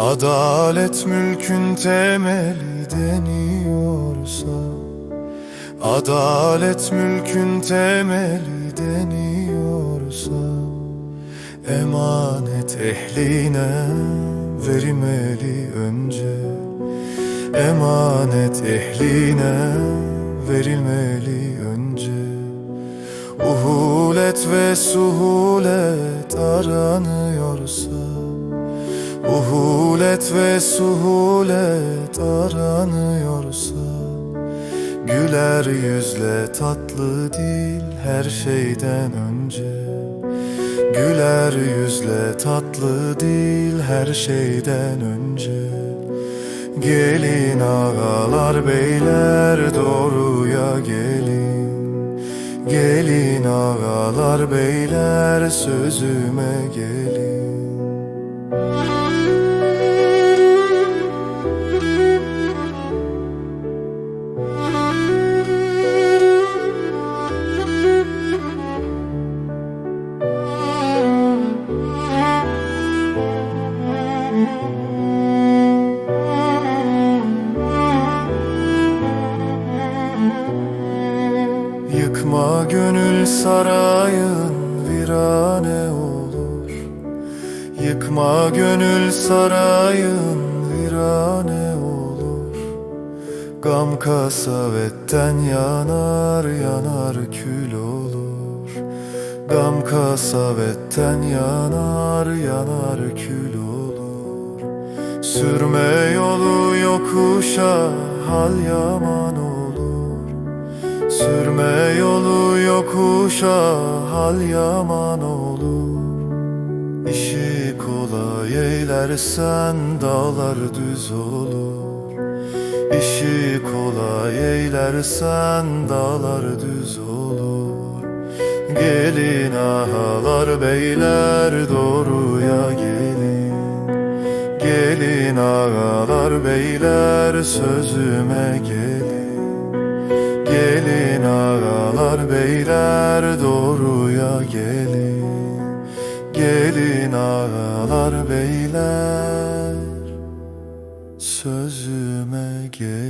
Adalet mülkün temeli deniyorsa Adalet mülkün temeli deniyorsa Emanet ehline verilmeli önce. Emanet ehline verilmeli önce. Uhulet ve suhulet aranıyorsa Uhulet ve suhulet aranıyorsa Güler yüzle tatlı dil her şeyden önce. Güler yüzle tatlı dil her şeyden önce. Gelin ağalar beyler doğruya gelin. Gelin ağalar beyler sözüme gelin gönül sarayın virane olur. Yıkma gönül sarayın virane olur. Gam kasavetten yanar yanar kül olur. Gam kasavetten yanar yanar kül olur. Sürme yolu yokuşa hal yaman olur Sürme yolu yokuşa hal yaman olur. İşi kolay eylersen dağlar düz olur. İşi kolay eylersen dağlar düz olur. Gelin ağalar beyler doğruya gelin. Gelin ağalar beyler sözüme Gelin beyler sözüme gelin